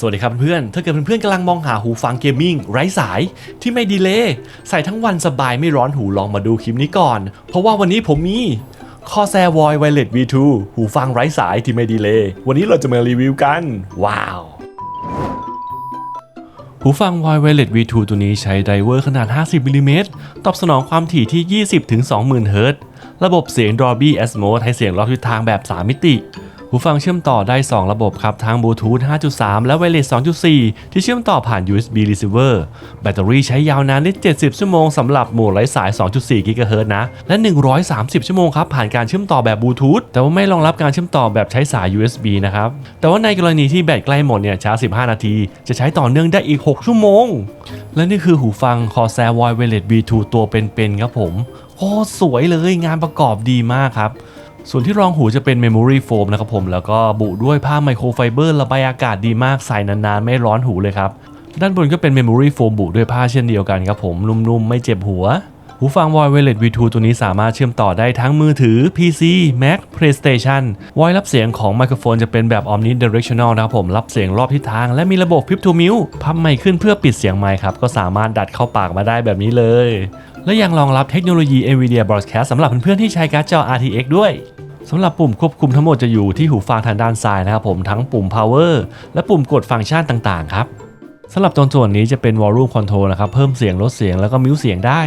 สวัสดีครับเพื่อนๆถ้าเกิดเพื่อนๆกำลังมองหาหูฟังเกมมิ่งไร้สายที่ไม่ดีเลย์ใส่ทั้งวันสบายไม่ร้อนหูลองมาดูคลิปนี้ก่อน เพราะว่าวันนี้ผมมีคอแซวอยไวเลต V2 หูฟังไร้สายที่ไม่ดีเลย์วันนี้เราจะมารีวิวกัน ว้าว หูฟัง w i r e l e s V2 ตัวนี้ใช้ไดเวอร์ขนาด 50มิลลิเมตรตอบสนองความถี่ที่ 20-20,000เฮิรตซ์ระบบเสียง Dolby Atmos ให้เสียงรอบทิศทางแบบ 3 มิติ หูฟังเชื่อมต่อได้ 2 ระบบครับทั้ง Bluetooth 5.3 และ Wireless 2.4 ที่เชื่อมต่อผ่าน USB Receiver แบตเตอรี่ใช้ยาวนานได้ 70 ชั่วโมงสำหรับโหมดไร้สาย 2.4 GHz นะ และ 130 ชั่วโมงครับ ผ่านการเชื่อมต่อแบบบลูทูธแต่ว่าไม่รองรับการเชื่อมต่อแบบใช้สาย USB นะครับ แต่ว่าในกรณีที่แบตใกล้หมดเนี่ยชาร์จ 15 นาที จะใช้ต่อเนื่องได้อีก 6 ชั่วโมง และนี่คือหูฟัง Corsair Wireless V2 ตัวเป็นๆครับผมโคตรสวยเลยงานประกอบดีมากครับ ส่วนที่รองหูจะเป็น Memory Foam นะครับผมแล้วก็บุด้วยผ้าไมโครไฟเบอร์ระบายอากาศดีมากใส่นานๆ ไม่ร้อนหูเลยครับ ด้านบนก็เป็น Memory Foam บุด้วยผ้าเช่นเดียวกันครับผมนุ่มๆ ไม่เจ็บหัว หูฟัง Wireless V2 ตัวนี้สามารถเชื่อมต่อได้ทั้งมือถือ PC Mac PlayStation ไว้รับเสียงของไมโครโฟนจะเป็นแบบ Omnidirectional นะครับผมรับเสียงรอบทิศทาง และมีระบบ Flip to Mute พับไมค์ขึ้นเพื่อปิดเสียงไมค์ครับก็สามารถดัดเข้าปากมาได้แบบนี้เลย และยังรองรับเทคโนโลยี NVIDIA Broadcast สำหรับเพื่อนๆที่ใช้การ์ดจอ RTX ด้วย สำหรับปุ่มควบคุมทั้งหมดจะอยู่ที่หูฟังทางด้านซ้ายนะครับผมทั้งปุ่ม power และปุ่มกดฟังก์ชันต่างๆครับสำหรับตรงส่วนนี้จะเป็น volume control นะครับเพิ่มเสียงลดเสียงแล้วก็มิวเสียงได้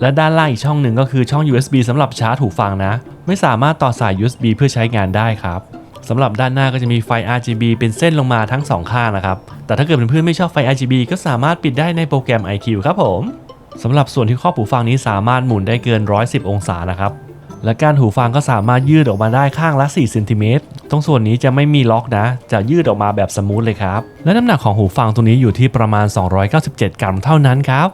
และด้านล่างอีกช่องหนึ่งก็คือช่อง USB สำหรับชาร์จหูฟังนะ ไม่สามารถต่อสาย USB เพื่อใช้งานได้ครับสำหรับด้านหน้าก็จะมีไฟ RGB เป็นเส้นลงมาทั้งสองข้างนะครับ แต่ถ้าเกิดเพื่อนๆไม่ชอบไฟ RGB ก็สามารถปิดได้ในโปรแกรม iQ ครับผมสำหรับส่วนที่ครอบหูฟังนี้สามารถหมุนได้เกิน 110 องศานะครับ และการหูฟังก็สามารถยืดออกมาได้ข้างละ4เซนติเมตรตรงส่วนนี้จะไม่มีล็อกนะ จะยืดออกมาแบบสมูทเลยครับ และน้ำหนักของหูฟังตัวนี้อยู่ที่ประมาณ 297 กรัมเท่านั้นครับ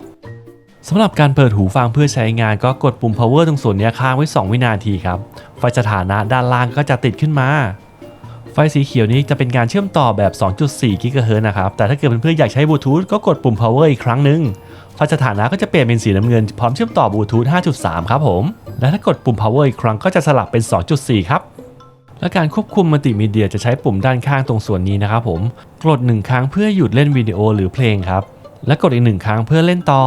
สำหรับการเปิดหูฟังเพื่อใช้งานก็กดปุ่ม power ตรงส่วนนี้ค้างไว้ 2 วินาทีครับ ไฟสถานะด้านล่างก็จะติดขึ้นมา ไฟสีเขียวนี้จะเป็นการเชื่อมต่อแบบ 2.4 GHz นะครับ แต่ถ้าเกิดเพื่อนๆอยากใช้บลูทูธก็กดปุ่ม power อีกครั้งหนึ่งไฟสถานะก็จะเปลี่ยนเป็นสีน้ำเงินพร้อมเชื่อมต่อบลูทูธ 5.3 ครับผม และถ้ากดปุ่ม power อีกครั้งก็จะสลับเป็น 2.4 ครับ และการควบคุมมัลติมีเดียจะใช้ปุ่มด้านข้างตรงส่วนนี้นะครับผม กดหนึ่งครั้งเพื่อหยุดเล่นวิดีโอหรือเพลงครับ และกดอีกหนึ่งครั้งเพื่อเล่นต่อ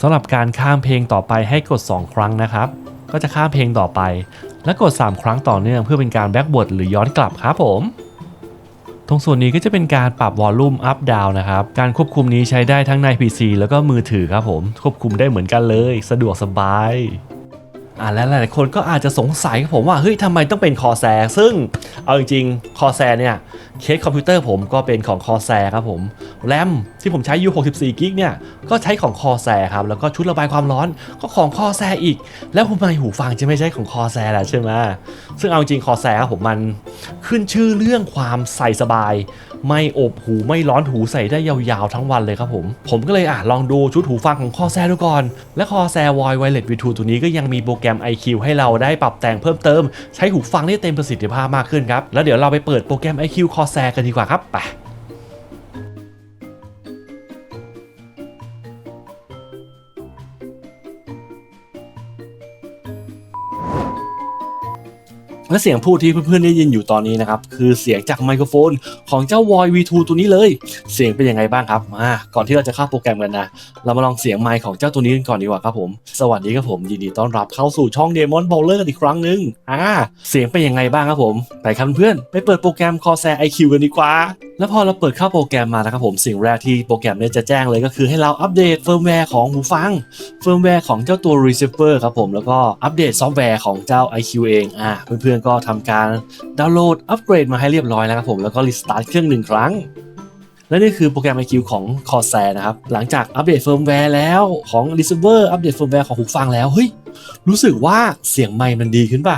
สำหรับการข้ามเพลงต่อไปให้กด 2 ครั้งนะครับ ก็จะข้ามเพลงต่อไป และกด 3 ครั้งต่อเนื่องเพื่อเป็นการแบ็กบ a ดหรือย้อนกลับครับผม ตรงส่วนนี้ก็จะเป็นการปรับวอลลุ่มอัพดาวนะครับ การควบคุมนี้ใช้ได้ทั้งใน PC แล้วก็มือถือครับผม ควบคุมได้เหมือนกันเลย สะดวกสบายอ่าและหลายๆคนก็อาจจะสงสัยครับผมว่าเฮ้ยทำไมต้องเป็นคอแซซึ่งเอาจริงๆคอแซเนี่ย เคสคอมพิวเตอร์ผมก็เป็นของคอแซครับผมแรมที่ผมใช้อยู่64กิกเนี่ยก็ใช้ของคอแซครับแล้วก็ชุดระบายความร้อนก็ของคอแซอีก แล้วทำไมหูฟังจะไม่ใช่ของคอแซล่ะใช่ไหมซึ่งเอาจริงคอแซครับผมมันขึ้นชื่อเรื่องความใส่สบาย ไม่อบหูไม่ร้อนหูใส่ได้ยาวๆทั้งวันเลยครับผม ผมก็เลยอะลองดูชุดหูฟังของคอแซดูก่อน และคอแซวอยไวเลสวีทูตัวนี้ก็ยังมีโปรแกรม IQ ให้เราได้ปรับแต่งเพิ่มเติม ใช้หูฟังได้เต็มประสิทธิภาพมากขึ้นครับแล้วเดี๋ยวเราไปเปิดโปรแกรม IQ คอแซกันดีกว่าครับไป และเสียงพูดที่เพื่อนๆได้ยินอยู่ตอนนี้นะครับคือเสียงจากไมโครโฟนของเจ้า Voi V2 ตัวนี้เลย เสียงเป็นยังไงบ้างครับมาก่อนที่เราจะเข้าโปรแกรมกันนะ เรามาลองเสียงไมค์ของเจ้าตัวนี้กันก่อนดีกว่าครับผม สวัสดีครับผม ยินดีต้อนรับเข้าสู่ช่อง Demon Bowler กันอีกครั้งหนึ่งอ่าเสียงเป็นยังไงบ้างครับผมไปครับเพื่อนไปเปิดโปรแกรม Corsair IQ กันดีกว่า แล้วพอเราเปิดเข้าโปรแกรมมานะครับผมสิ่งแรกที่โปรแกรมเนี่ยจะแจ้งเลยก็คือให้เราอัปเดตเฟิร์มแวร์ของหูฟังเฟิร์มแวร์ของเจ้าตัว receiver ครับผมแล้วก็อัปเดตซอฟต์แวร์ของเจ้า IQ เองอ่าเพื่อนก็ทำการดาวน์โหลดอัปเกรดมาให้เรียบร้อยแล้วครับผมแล้วก็รีสตาร์ทเครื่องหนึ่งครั้ง และนี่คือโปรแกรม IQ ของ Corsair นะครับ หลังจากอัปเดตเฟิร์มแวร์แล้วของ receiver อัปเดตเฟิร์มแวร์ของหูฟังแล้วเฮ้ยรู้สึกว่าเสียงไมค์มันดีขึ้นป่ะ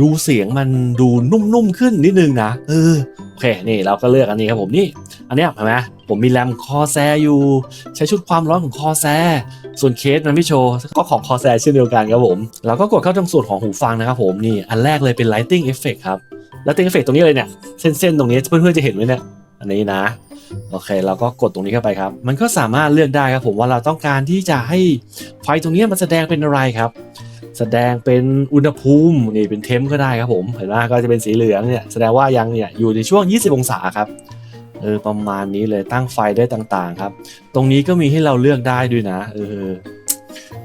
ดูเสียงมันดูนุ่มๆขึ้นนิดนึงนะเออโอเคนี่เราก็เลือกอันนี้ครับผมนี่ อันนี้เห็นไหมผมมีแรมคอแซอยู่ ใช้ชุดความร้อนของคอแซ ส่วนเคสมันไม่โชว์ก็ของคอแซเช่นเดียวกันครับผมเราก็กดเข้าตรงส่วนของหูฟังนะครับผมนี่อันแรกเลยเป็น lighting effect ครับ lighting effect ตรงนี้เลยเนี่ยเส้นๆตรงนี้เพื่อนๆจะเห็นไหมเนี่ยอันนี้นะโอเคเราก็กดตรงนี้เข้าไปครับ มันก็สามารถเลือกได้ครับผมว่าเราต้องการที่จะให้ไฟตรงนี้มันแสดงเป็นอะไรครับ แสแสดงเป็นอุณหภูมินี่เป็นเทมก็ได้ครับผมเห็นไหมก็จะเป็นสีเหลืองเนี่ยแสดงว่ายังเนี่ยอยู่ในช่วง 20 องศาครับ เออประมาณนี้เลยตั้งไฟได้ต่างๆครับ ตรงนี้ก็มีให้เราเลือกได้ด้วยนะเออ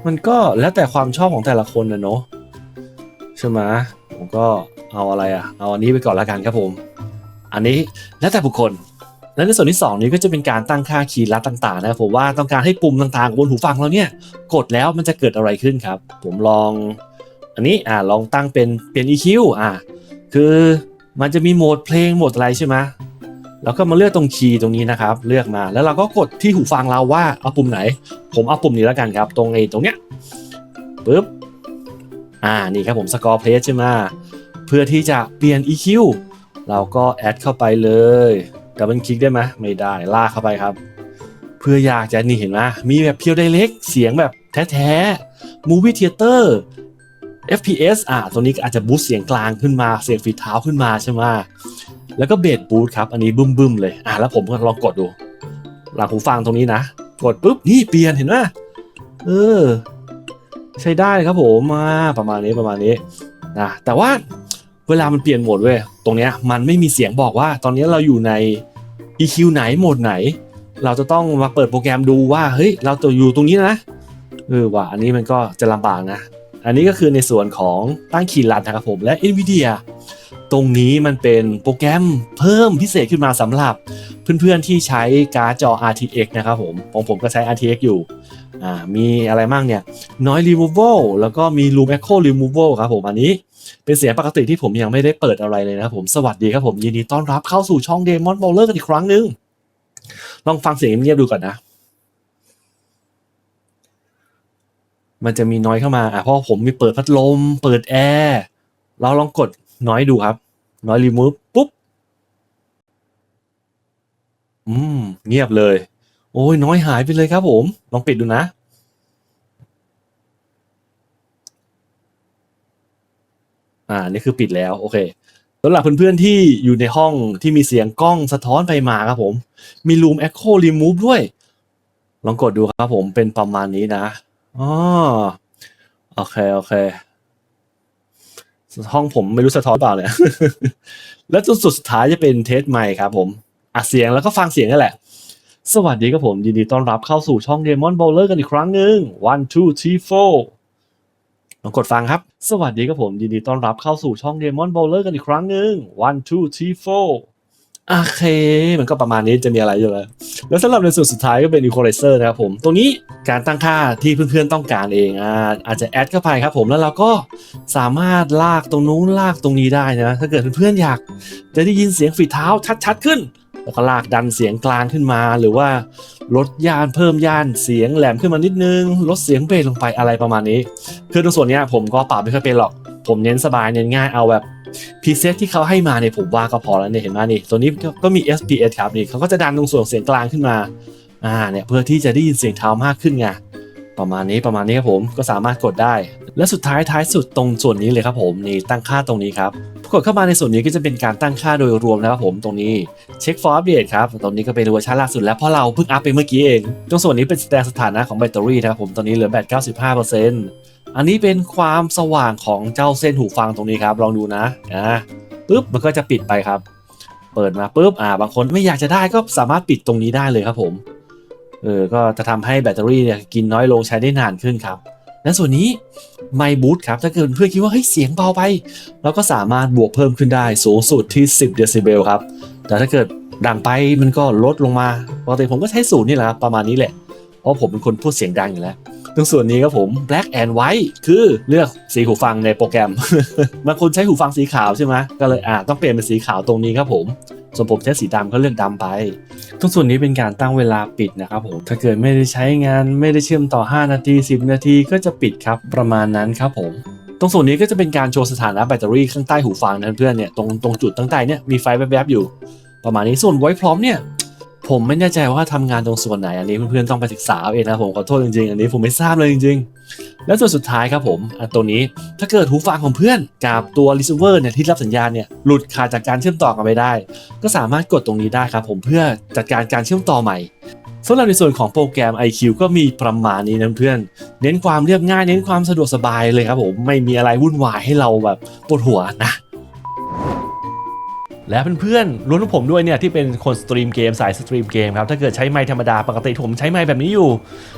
มันก็แล้วแต่ความชอบของแต่ละคนนะเนาะใช่ไหมผมก็เอาอะไรอะเอาอันนี้ไปก่อนละกันครับผม อันนี้แล้วแต่บุคคลและในส่วนที่ 2 นี้ก็จะเป็นการตั้งค่าคีย์ลัดต่างๆนะครับผมว่าต้องการให้ปุ่มต่างๆบนหูฟังเราเนี่ยกดแล้วมันจะเกิดอะไรขึ้นครับ ผมลอง อันนี้อ่าลองตั้งเป็นเปลี่ยน EQ อ่าคือมันจะมีโหมดเพลงโหมดอะไรใช่ไหม แล้วก็มาเลือกตรงคีย์ตรงนี้นะครับ เลือกมาแล้วเราก็กดที่หูฟังเราว่าเอาปุ่มไหน ผมเอาปุ่มนี้แล้วกันครับ ตรงไอ้ตรงเนี้ยปึ๊บอ่านี่ครับผมสกอร์เพลสใช่ไหมเพื่อที่จะเปลี่ยน EQ เราก็แอดเข้าไปเลยดับเบิลคลิกได้ไหมไม่ได้ลากเข้าไปครับ เพื่ออยากจะนี่เห็นไหมมีแบบเพียวไดเล็กเสียงแบบแท้ๆ Movie Theater FPS อ่าตัวนี้อาจจะบูสต์เสียงกลางขึ้นมาเสียงฝีเท้าขึ้นมาใช่ไหม แล้วก็เบสบูสต์ครับ อันนี้บึ้มบึมๆเลย อ่าแล้วผมก็ลองกดดู หลังหูฟังตรงนี้นะ กดปุ๊บ นี่เปลี่ยนเห็นไหมเออ ใช้ได้ครับผมมาประมาณนี้ประมาณนี้นะแต่ว่าเวลามันเปลี่ยนโหมดเว้ยตรงเนี้ยมันไม่มีเสียงบอกว่า ตอนนี้เราอยู่ใน EQ ไหนโหมดไหน เราจะต้องมาเปิดโปรแกรมดูว่าเฮ้ยเราจะอยู่ตรงนี้นะเออว่าอันนี้มันก็จะลำบากนะ อันนี้ก็คือในส่วนของตั้งคีย์ลัดนะครับผมและ NVIDIA ตรงนี้มันเป็นโปรแกรมเพิ่มพิเศษขึ้นมาสำหรับเพื่อนๆที่ใช้การ์ดจอ RTX นะครับผมของผมก็ใช้ RTX อยู่อ่มีอะไรบ้างเนี่ย Noise Removal แล้วก็มี Room Echo Removal ครับผมอันนี้เป็นเสียงปกติที่ผมยังไม่ได้เปิดอะไรเลยนะครับผม สวัสดีครับผม ยินดีต้อนรับเข้าสู่ช่อง Demon Bowler กันอีกครั้งหนึ่งลองฟังเสียงเงียบดูก่อนนะ มันจะมีน้อยเข้ามาอะเพราะผมมีเปิดพัดลม เปิดแอร์เราลองกดน้อยดูครับ น้อยรีมูฟปุ๊บ อืม เงียบเลย โอ้ยน้อยหายไปเลยครับผม ลองปิดดูนะ อ่า นี่คือปิดแล้ว โอเคสำหรับเพื่อนๆที่อยู่ในห้องที่มีเสียงกล้องสะท้อนไปมาครับผม มี Room Echo Remove ด้วย ลองกดดูครับผมเป็นประมาณนี้นะ อ๋อโอเค โอเค ห้องผมไม่รู้สะท้อนเปล่าเนี่ยแล้วจนสุดสุดท้ายจะเป็นเทสใหม่ครับผมอัดเสียงแล้วก็ฟังเสียงนั่นแหละ สวัสดีครับผม ยินดีต้อนรับเข้าสู่ช่อง Demon Bowler กันอีกครั้งหนึ่ง one two three four ลองกดฟังครับ สวัสดีครับผม ยินดีต้อนรับเข้าสู่ช่อง Demon Bowler กันอีกครั้งหนึ่ง one two three four โอเค มันก็ประมาณนี้จะมีอะไรอยู่แล้ว แล้วสำหรับในส่วนสุดท้ายก็เป็น equalizer นะครับผม ตรงนี้การตั้งค่าที่เพื่อนๆต้องการเองอ่าอาจจะแอดเข้าไปครับผม แล้วเราก็สามารถลากตรงนู้นลากตรงนี้ได้นะ ถ้าเกิดเพื่อนๆอยากจะได้ยินเสียงฝีเท้าชัดๆขึ้น แล้วก็ลากดันเสียงกลางขึ้นมา หรือว่าลดย่านเพิ่มย่านเสียงแหลมขึ้นมานิดนึง ลดเสียงเบสลงไปอะไรประมาณนี้ คือตรงส่วนนี้ผมก็ปรับไม่ค่อยเป็นหรอก ผมเน้นสบายเน้นง่ายเอาแบบ พีเซตที่เขาให้มาเนี่ยผมว่าก็พอแล้วเนี่ยเห็นไหมนี่ตัวนี้ก็มี SPS ครับนี่เขาก็จะดันตรงส่วนเสียงกลางขึ้นมาอ่าเนี่ยเพื่อที่จะได้ยินเสียงเท้ามากขึ้นไงประมาณนี้ประมาณนี้ครับผมก็สามารถกดได้ และสุดท้ายท้ายสุดตรงส่วนนี้เลยครับผมนี่ตั้งค่าตรงนี้ครับกดเข้ามาในส่วนนี้ก็จะเป็นการตั้งค่าโดยรวมนะครับผมตรงนี้เช็ค for update ครับตรงนี้ก็เป็นเวอร์ชันล่าสุดแล้วเพราะเราเพิ่งอัปไปเมื่อกี้เอง ตรงส่วนนี้เป็นแสดงสถานะของแบตเตอรี่นะครับผมตอนนี้เหลือแบต 95% อันนี้เป็นความสว่างของเจ้าเส้นหูฟังตรงนี้ครับ ลองดูนะอ่าปุ๊บมันก็จะปิดไปครับ เปิดมาปุ๊บอ่า บางคนไม่อยากจะได้ก็สามารถปิดตรงนี้ได้เลยครับผมเออก็จะทำให้แบตเตอรี่เนี่ยกินน้อยลงใช้ได้นานขึ้นครับและส่วนนี้ไมบูทครับถ้าเกิดเพื่อนคิดว่าเฮ้ยเสียงเบาไป เราก็สามารถบวกเพิ่มขึ้นได้สูงสุดที่ 10 เดซิเบลครับ แต่ถ้าเกิดดังไปมันก็ลดลงมาปกติผมก็ใช้ศูนย์นี่แหละประมาณนี้แหละ ราะผมเป็นคนพูดเสียงดังอยู่แล้วตรงส่วนนี้ครับผม black and white คือเลือกสีหูฟังในโปรแกรมบางคนใช้หูฟังสีขาวใช่ไหมก็เลยอ่าต้องเปลี่ยนเป็นสีขาวตรงนี้ครับผมส่วนผมใช้สีดำก็เลือกดำไป ตรงส่วนนี้เป็นการตั้งเวลาปิดนะครับผม ถ้าเกิดไม่ได้ใช้งานไม่ได้เชื่อมต่อ 5 นาที 10 นาทีก็จะปิดครับประมาณนั้นครับผม ตรงส่วนนี้ก็จะเป็นการโชว์สถานะแบตเตอรี่ข้างใต้หูฟังนะเพื่อนเนี่ยตรงตรงจุดตั้งใต้เนี่ยมีไฟแวบๆอยู่ ประมาณนี้ส่วนไว้พร้อมเนี่ย ผมไม่แน่ใจว่าทำงานตรงส่วนไหนอันนี้เพื่อนๆต้องไปศึกษาเองนะผมขอโทษจริงๆ อันนี้ผมไม่ทราบเลยจริง ๆ แล้วส่วนสุดท้ายครับผมอะตัวนี้ถ้าเกิดหูฟังของเพื่อนกับตัว receiver เนี่ยที่รับสัญญาณเนี่ยหลุดขาดจากการเชื่อมต่อกันไปได้ ก็สามารถกดตรงนี้ได้ครับผมเพื่อจัดการการเชื่อมต่อใหม่สำหรับในส่วนของโปรแกรม IQ ก็มีประมาณนี้นะเพื่อน เน้นความเรียบง่าย เน้นความสะดวกสบายเลยครับผม ไม่มีอะไรวุ่นวายให้เราแบบปวดหัวนะ และเพื่อนๆรวมทั้งผมด้วยเนี่ยที่เป็นคนสตรีมเกมสายสตรีมเกมครับถ้าเกิดใช้ไมค์ธรรมดาปกติผมใช้ไมค์แบบนี้อยู่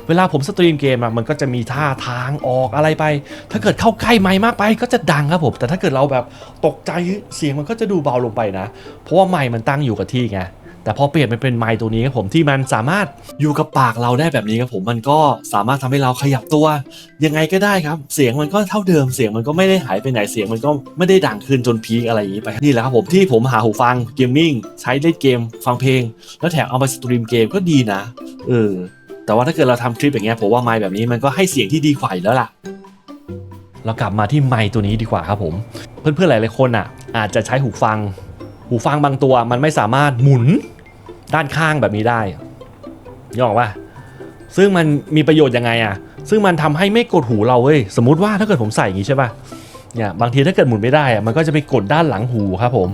เวลาผมสตรีมเกมอะมันก็จะมีท่าทางออกอะไรไป ถ้าเกิดเข้าใกล้ไมค์มากไปก็จะดังครับผมแต่ถ้าเกิดเราแบบตกใจเสียงมันก็จะดูเบาลงไปนะ เพราะว่าไมค์มันตั้งอยู่กับที่ไง แต่พอเปลี่ยนมันเป็นไมค์ตัวนี้ครับผมที่มันสามารถอยู่กับปากเราได้แบบนี้ครับผมมันก็สามารถทำให้เราขยับตัว ยังไงก็ได้ครับ เสียงมันก็เท่าเดิมเสียงมันก็ไม่ได้หายไปไหนเสียงมันก็ไม่ได้ดังขึ้นจนพีคอะไรอย่างนี้ไปนี่แหละครับผมที่ผมหาหูฟังเกมมิ่งใช้เล่นเกม ฟังเพลง แล้วแถมเอามาสตรีมเกมก็ดีนะเออแต่ว่าถ้าเกิดเราทำคลิปอย่างเงี้ยผมว่าไมค์แบบนี้มันก็ให้เสียงที่ดีกว่าอยู่แล้วล่ะเรากลับมาที่ไมค์ตัวนี้ดีกว่าครับผม เพื่อนๆหลายๆคนอะ อาจจะใช้หูฟัง หูฟังบางตัวมันไม่สามารถหมุนด้านข้างแบบนี้ได้ยออกป่ะซึ่งมันมีประโยชน์ยังไงอะ ซึ่งมันทำให้ไม่กดหูเราเว้ย สมมติว่าถ้าเกิดผมใส่อย่างนี้ใช่ป่ะ เนี่ยบางทีถ้าเกิดหมุนไม่ได้อะมันก็จะไปกดด้านหลังหูครับผม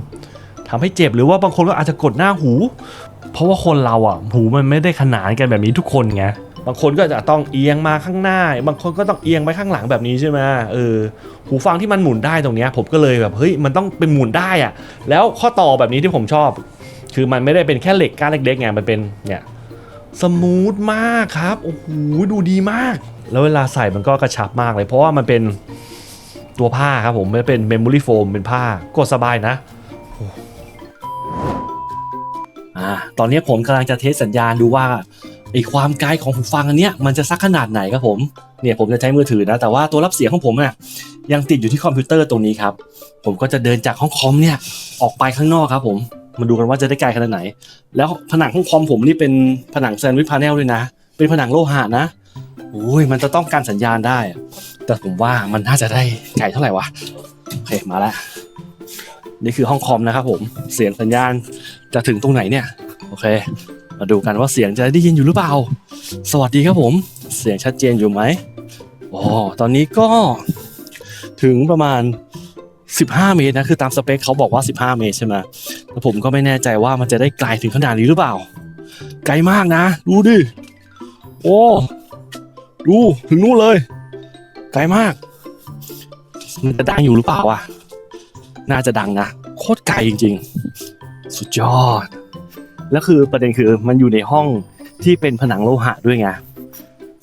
ทำให้เจ็บหรือว่าบางคนก็อาจจะกดหน้าหู เพราะว่าคนเราอะหูมันไม่ได้ขนานกันแบบนี้ทุกคนไง บางคนก็จะต้องเอียงมาข้างหน้า บางคนก็ต้องเอียงไปข้างหลังแบบนี้ใช่ไหมเออหูฟังที่มันหมุนได้ตรงนี้ผมก็เลยแบบเฮ้ยมันต้องเป็นหมุนได้อะแล้วข้อต่อแบบนี้ที่ผมชอบ คือมันไม่ได้เป็นแค่เหล็กก้านเล็กๆไงมันเป็นเนี่ยสมูทมากครับโอ้โหดูดีมาก แล้วเวลาใส่มันก็กระชับมากเลย เพราะว่ามันเป็นตัวผ้าครับผมไม่เป็นเมมโมรี่โฟมเป็นผ้ากดสบายนะอ่าตอนนี้ผมกำลังจะเทสสัญญาณดูว่า ไอความไกลของหูฟังอันเนี้ยมันจะสักขนาดไหนครับผมเนี่ยผมจะใช้มือถือนะแต่ว่าตัวรับเสียงของผมเนี่ยยังติดอยู่ที่คอมพิวเตอร์ตรงนี้ครับผมก็จะเดินจากห้องคอมเนี่ยออกไปข้างนอกครับผมมาดูกันว่าจะได้ไกลขนาดไหน แล้วผนังห้องคอมผมนี่เป็นผนังแซนด์วิชพาเนลด้วยนะ เป็นผนังโลหะนะโอ้ยมันจะต้องการสัญญาณได้ แต่ผมว่ามันน่าจะได้ไกลเท่าไหร่วะโอเคมาแล้วนี่คือห้องคอมนะครับผมเสียงสัญญาณจะถึงตรงไหนเนี่ย โอเค มาดูกันว่าเสียงจะได้ยินอยู่หรือเปล่า สวัสดีครับผม เสียงชัดเจนอยู่ไหมอ๋อตอนนี้ก็ถึงประมาณ 15 เมตรนะ คือตามสเปคเขาบอกว่า 15 เมตรใช่ไหมแล้วผมก็ไม่แน่ใจว่ามันจะได้ไกลถึงขนาดนี้หรือเปล่า ไกลมากนะ ดูดิ โอ้ ดูถึงนู่นเลย ไกลมาก มันจะดังอยู่หรือเปล่าวะ น่าจะดังนะ โคตรไกลจริง ๆ สุดยอด แล้วคือประเด็นคือมันอยู่ในห้องที่เป็นผนังโลหะด้วยไง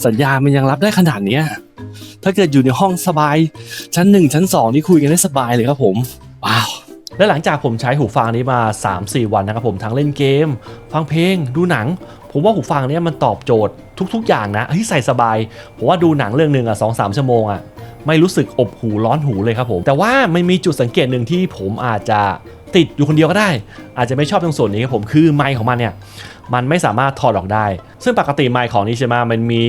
สัญญามันยังรับได้ขนาดเนี้ยถ้าเกิดอยู่ในห้องสบาย ชั้นหนึ่งชั้นสองนี่คุยกันได้สบายเลยครับผมว้าวและหลังจากผมใช้หูฟังนี้มา 3-4 วันนะครับผมทั้งเล่นเกม ฟังเพลง ดูหนัง ผมว่าหูฟังนี้มันตอบโจทย์ทุก ๆ อย่างนะเฮ้ยใส่สบาย ผมว่าดูหนังเรื่องหนึ่งอะสองสามชั่วโมงอะไม่รู้สึกอบหูร้อนหูเลยครับผม แต่ว่ามันมีจุดสังเกตหนึ่งที่ผมอาจจะ ติดอยู่คนเดียวก็ได้ อาจจะไม่ชอบตรงส่วนนี้ครับผมคือไมค์ของมันเนี่ยมันไม่สามารถถอดออกได้ ซึ่งปกติไมค์ของนี้ใช่ไหมมันมี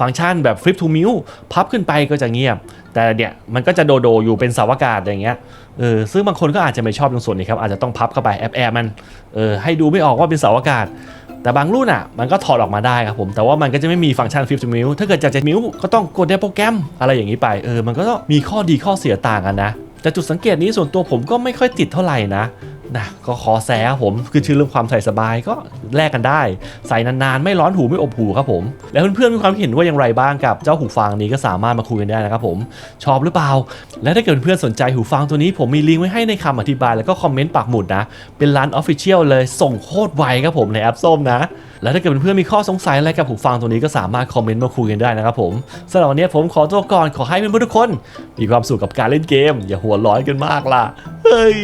ฟังก์ชันแบบ flip to mute พับขึ้นไปก็จะเงียบ แต่เนี่ยมันก็จะโดโดอยู่เป็นสาวกาศอย่างเงี้ยเออซึ่งบางคนก็อาจจะไม่ชอบตรงส่วนนี้ครับอาจจะต้องพับเข้าไปแอบแอบมันเออให้ดูไม่ออกว่าเป็นสาอากาศ แต่บางรุ่นอะมันก็ถอดออกมาได้ครับผม แต่ว่ามันก็จะไม่มีฟังก์ชัน50มิลถ้าเกิดอยากจะมิลก็ต้องกดในโปรแกรมอะไรอย่างนี้ไปเออมันก็มีข้อดีข้อเสียต่างกันนะ แต่จุดสังเกตนี้ส่วนตัวผมก็ไม่ค่อยติดเท่าไหร่นะ นะก็ขอแซครับผมคือชื่อเรื่องความใส่สบายก็แลกกันได้ ใส่นานๆ ไม่ร้อนหูไม่อบหูครับผม แล้วเพื่อนๆมีความเห็นว่าอย่างไรบ้างกับเจ้าหูฟังนี้ก็สามารถมาคุยกันได้นะครับผม ชอบหรือเปล่า และถ้าเกิดเพื่อนๆสนใจหูฟังตัวนี้ ผมมีลิงก์ไว้ให้ในคำอธิบายแล้วก็คอมเมนต์ปักหมุดนะ เป็นร้าน Official เลยส่งโคตรไวครับผมในแอปส้มนะ แล้วถ้าเกิดเพื่อนๆมีข้อสงสัยอะไรกับหูฟังตัวนี้ก็สามารถคอมเมนต์มาคุยกันได้นะครับผมสำหรับวันนี้ผมขอตัวก่อนขอให้เพื่อนๆทุกคน มีความสุขกับการเล่นเกม อย่าหัวร้อนกันมากล่ะเฮ้ย